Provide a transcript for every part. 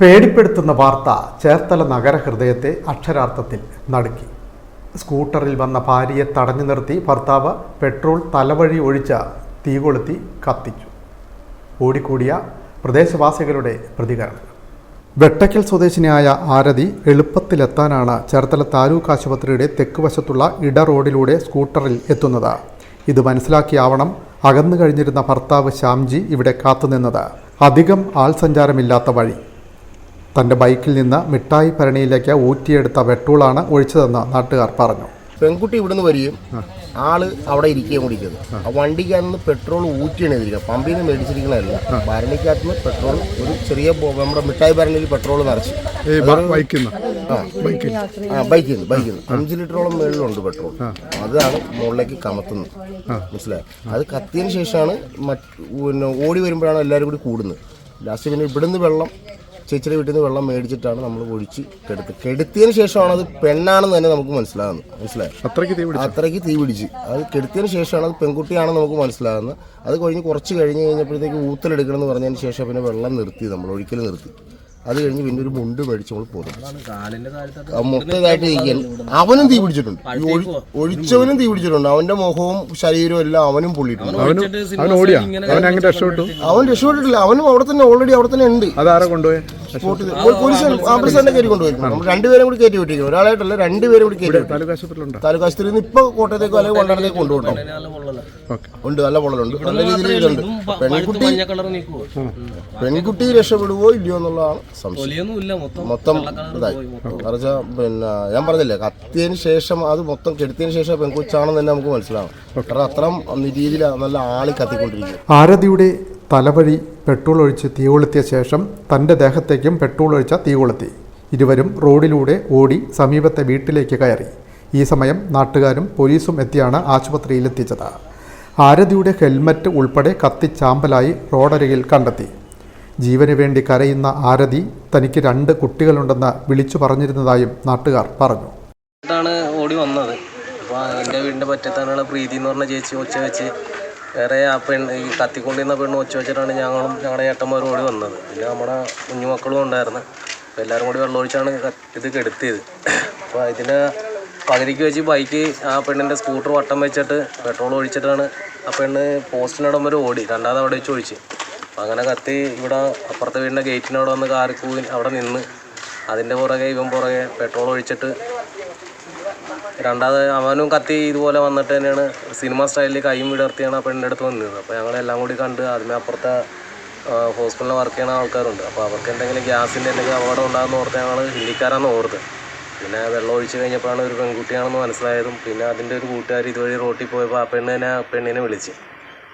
പേടിപ്പെടുത്തുന്ന വാർത്ത ചേർത്തല നഗരഹൃദയത്തെ അക്ഷരാർത്ഥത്തിൽ നടുക്കി. സ്കൂട്ടറിൽ വന്ന ഭാര്യയെ തടഞ്ഞു നിർത്തി ഭർത്താവ് പെട്രോൾ തലവഴി ഒഴിച്ച തീ കൊളുത്തി കത്തിച്ചു. ഓടിക്കൂടിയ പ്രദേശവാസികളുടെ പ്രതികരണം. വെട്ടയ്ക്കൽ സ്വദേശിനിയായ ആരതി എളുപ്പത്തിലെത്താനാണ് ചേർത്തല താലൂക്ക് ആശുപത്രിയുടെ തെക്ക് വശത്തുള്ള ഇട റോഡിലൂടെ സ്കൂട്ടറിൽ എത്തുന്നത്. ഇത് മനസ്സിലാക്കിയാവണം അകന്നു കഴിഞ്ഞിരുന്ന ഭർത്താവ് ശ്യാംജി ഇവിടെ കാത്തുനിന്നത്. അധികം ആൾ സഞ്ചാരമില്ലാത്ത വഴി. തന്റെ ബൈക്കിൽ നിന്ന് മിഠായി ഭരണിയിലേക്ക് ഊറ്റിയെടുത്ത പെട്രോളാണ് ഒഴിച്ചതെന്ന് നാട്ടുകാർ പറഞ്ഞു. പെൺകുട്ടി ഇവിടുന്ന് വരികയും ആൾ അവിടെ ഇരിക്കുകയും കൂടി ചെയ്തു. ആ. വണ്ടിക്കകത്ത് പെട്രോൾ ഊറ്റിയാണ് ഇതിരിക്കുക പമ്പിൽ നിന്ന് മേടിച്ചിരിക്കണതല്ല ഭരണിക്കകത്ത് നിന്ന് പെട്രോൾ ഒരു ചെറിയ നമ്മുടെ മിഠായി ഭരണിയിൽ പെട്രോൾ നിറച്ചു. ആ. ബൈക്കിൽ നിന്ന്. ബൈക്കിൽ നിന്ന് അഞ്ച് ലിറ്ററോളം മേളിലുണ്ട് പെട്രോൾ. അതാണ് മുകളിലേക്ക് കമത്തുന്നത്. മനസ്സിലായി? അത് കത്തിയതിന് ശേഷമാണ് മറ്റ് പിന്നെ ഓടി വരുമ്പോഴാണ് എല്ലാവരും കൂടി കൂടുന്നത്. ലാസ്റ്റ് പിന്നെ ഇവിടുന്ന് വെള്ളം ചേച്ചിയുടെ വീട്ടിൽ നിന്ന് വെള്ളം മേടിച്ചിട്ടാണ് നമ്മൾ ഒഴിച്ച് കെടുത്ത് കെടുത്തിയതിന് ശേഷമാണ് അത് പെണ്ണാണെന്ന് തന്നെ നമുക്ക് മനസ്സിലാകുന്നത് മനസ്സിലായി? അത്രയ്ക്ക് തീ അത്രയ്ക്ക് തീ പിടിച്ച്. അത് കെടുത്തിയതിന് ശേഷമാണ് അത് പെൺകുട്ടിയാണെന്ന് നമുക്ക് മനസ്സിലാകുന്നത് അത് കഴിഞ്ഞ് കുറച്ച് കഴിഞ്ഞ് കഴിഞ്ഞപ്പോഴത്തേക്ക് ഊത്തലെടുക്കണം എന്ന് പറഞ്ഞതിന് ശേഷം പിന്നെ വെള്ളം നിർത്തി നമ്മൾ ഒഴിക്കൽ നിർത്തി. അത് കഴിഞ്ഞ് പിന്നെ ഒരു മുണ്ട് മേടിച്ച് നമ്മൾ പോകും മുട്ടതായിട്ട് ഇരിക്കാൻ അവനും തീ പിടിച്ചിട്ടുണ്ട്. ഒഴിച്ചവനും തീ പിടിച്ചിട്ടുണ്ട്. അവന്റെ മുഖവും ശരീരവും എല്ലാം അവനും പൊള്ളിയിട്ടുണ്ട്. അവൻ ഓടിയാ. അവൻ അങ്ങനെ രക്ഷപ്പെട്ടു. അവൻ രക്ഷപ്പെട്ടിട്ടില്ല. അവനും അവിടെ തന്നെ ഓൾറെഡി അവിടെ തന്നെ ഉണ്ട്. അതാരെ കൊണ്ടുപോയി? സ്പോട്ടിൽ പോലീസ് ആംബുലൻസ് കയറ്റി കൊണ്ടുപോയിരിക്കും നമ്മൾ രണ്ടുപേരും കൂടി കയറ്റി വിട്ടിരിക്കും ഒരാളായിട്ടല്ല രണ്ടുപേരും കൂടി കയറ്റി താലൂക്ക് ആശുപത്രിയിലുണ്ട്? താലൂക്ക് ആശുപത്രിയിൽ നിന്ന് ഇപ്പൊ കോട്ടയത്തേക്കോ അല്ലെങ്കിൽ കൊണ്ടാടത്തേക്ക് കൊണ്ടുപോകണം. ഉണ്ട് നല്ല പൊള്ളലുണ്ട്. നല്ല രീതിയിലുണ്ട്. പെൺകുട്ടി പെൺകുട്ടി രക്ഷപ്പെടുവോ ഇല്ലയോ എന്നുള്ളതാണ് സംശയം. മൊത്തം മൊത്തം ഇതായി. കാരണം പിന്നെ ഞാൻ പറഞ്ഞില്ലേ കത്തിയതിന് ശേഷം അത് മൊത്തം കെടുത്തിയതിന് ശേഷം പെൺകുച്ചാണെന്ന് തന്നെ നമുക്ക് മനസ്സിലാവും കാരണം അത്രയും രീതിയിൽ നല്ല ആളി കത്തിക്കൊണ്ടിരിക്കും ആരതിയുടെ തലവഴി പെട്രോൾ ഒഴിച്ച് തീ കൊളുത്തിയ ശേഷം തന്റെ ദേഹത്തേക്കും പെട്രോൾ ഒഴിച്ച തീ കൊളുത്തി ഇരുവരും റോഡിലൂടെ ഓടി സമീപത്തെ വീട്ടിലേക്ക് കയറി. ഈ സമയം നാട്ടുകാരും പോലീസും എത്തിയാണ് ആശുപത്രിയിലെത്തിച്ചത്. ആരതിയുടെ ഹെൽമറ്റ് ഉൾപ്പെടെ കത്തിച്ചാമ്പലായി റോഡരികിൽ കണ്ടെത്തി. ജീവന് വേണ്ടി കരയുന്ന ആരതി തനിക്ക് രണ്ട് കുട്ടികളുണ്ടെന്ന് വിളിച്ചു പറഞ്ഞിരുന്നതായും നാട്ടുകാർ പറഞ്ഞു. ഓടി വന്നത്. അപ്പോൾ എന്റെ വീടിന്റെ പറ്റത്താനുള്ള പ്രീതി എന്ന് പറഞ്ഞ ചേച്ചി ഒച്ച വെച്ച് വേറെ ആ പെണ്ണ് ഈ കത്തിക്കൊണ്ടിരുന്ന പെണ്ണ് ഒച്ച വെച്ചിട്ടാണ് ഞങ്ങളും ഞങ്ങളുടെ ഏട്ടന്മാരും ഓടി വന്നത്. പിന്നെ നമ്മുടെ കുഞ്ഞുമക്കളും ഉണ്ടായിരുന്നു. അപ്പോൾ എല്ലാവരും കൂടി വെള്ളമൊഴിച്ചാണ് ഇത് കെടുത്തിയത്. അപ്പോൾ ഇതിന്റെ പകുതിക്ക് വെച്ച് ബൈക്ക് ആ പെണ്ണിന്റെ സ്കൂട്ടർ വട്ടം വെച്ചിട്ട് പെട്രോൾ ഒഴിച്ചിട്ടാണ് ആ പെണ്ണ് പോസ്റ്റിനടം വരെ ഓടി. രണ്ടാമത് അവിടെ വെച്ച് ഒഴിച്ച്. അപ്പോൾ അങ്ങനെ കത്തി ഇവിടെ അപ്പുറത്തെ വീടിന്റെ ഗേറ്റിനവിടെ വന്ന് കാറിക്കൂവിൻ അവിടെ നിന്ന്. അതിന്റെ പുറകെ ഇവൻ പുറകെ പെട്രോൾ ഒഴിച്ചിട്ട് രണ്ടാമത് അവനും കത്തി ഇതുപോലെ വന്നിട്ട് തന്നെയാണ് സിനിമ സ്റ്റൈലിൽ കൈയും വിടർത്തിയാണ് ആ പെണ്ണിന്റെ അടുത്ത് വന്നത്. അപ്പോൾ ഞങ്ങളെല്ലാം കൂടി കണ്ട് ആദ്യമേ അപ്പുറത്തെ ഹോസ്പിറ്റലിൽ വർക്ക് ചെയ്യുന്ന ആൾക്കാരുണ്ട്. അപ്പോൾ അവർക്ക് എന്തെങ്കിലും ഗ്യാസിന്റെ എന്തെങ്കിലും അപകടം ഉണ്ടാകുന്ന ഓർത്ത് ഞങ്ങൾ ഹിന്ദിക്കാരാണ് ഓർത്ത്. പിന്നെ വെള്ളം ഒഴിച്ച് കഴിഞ്ഞപ്പോഴാണ് ഒരു പെൺകുട്ടിയാണെന്ന് മനസ്സിലായതും. പിന്നെ അതിന്റെ ഒരു കൂട്ടുകാർ ഇതുവഴി റോട്ടിൽ പോയപ്പോൾ ആ പെണ്ണിനെ പെണ്ണിനെ വിളിച്ച്.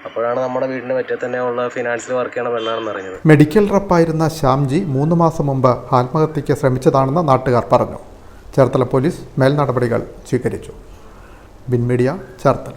അപ്പോഴാണ് നമ്മുടെ വീടിന്റെ തന്നെ തന്നെയുള്ള ഫിനാൻസിൽ വർക്ക് ചെയ്യണ പെണ്ണാണെന്ന് അറിഞ്ഞത്. മെഡിക്കൽ റപ്പായിരുന്ന ശ്യാംജി മൂന്ന് മാസം മുമ്പ് ആത്മഹത്യയ്ക്ക് ശ്രമിച്ചതാണെന്ന് നാട്ടുകാർ പറഞ്ഞു. ചേർത്തല പോലീസ് മേൽനടപടികൾ സ്വീകരിച്ചു. ബിൻമീഡിയ ചേർത്തല.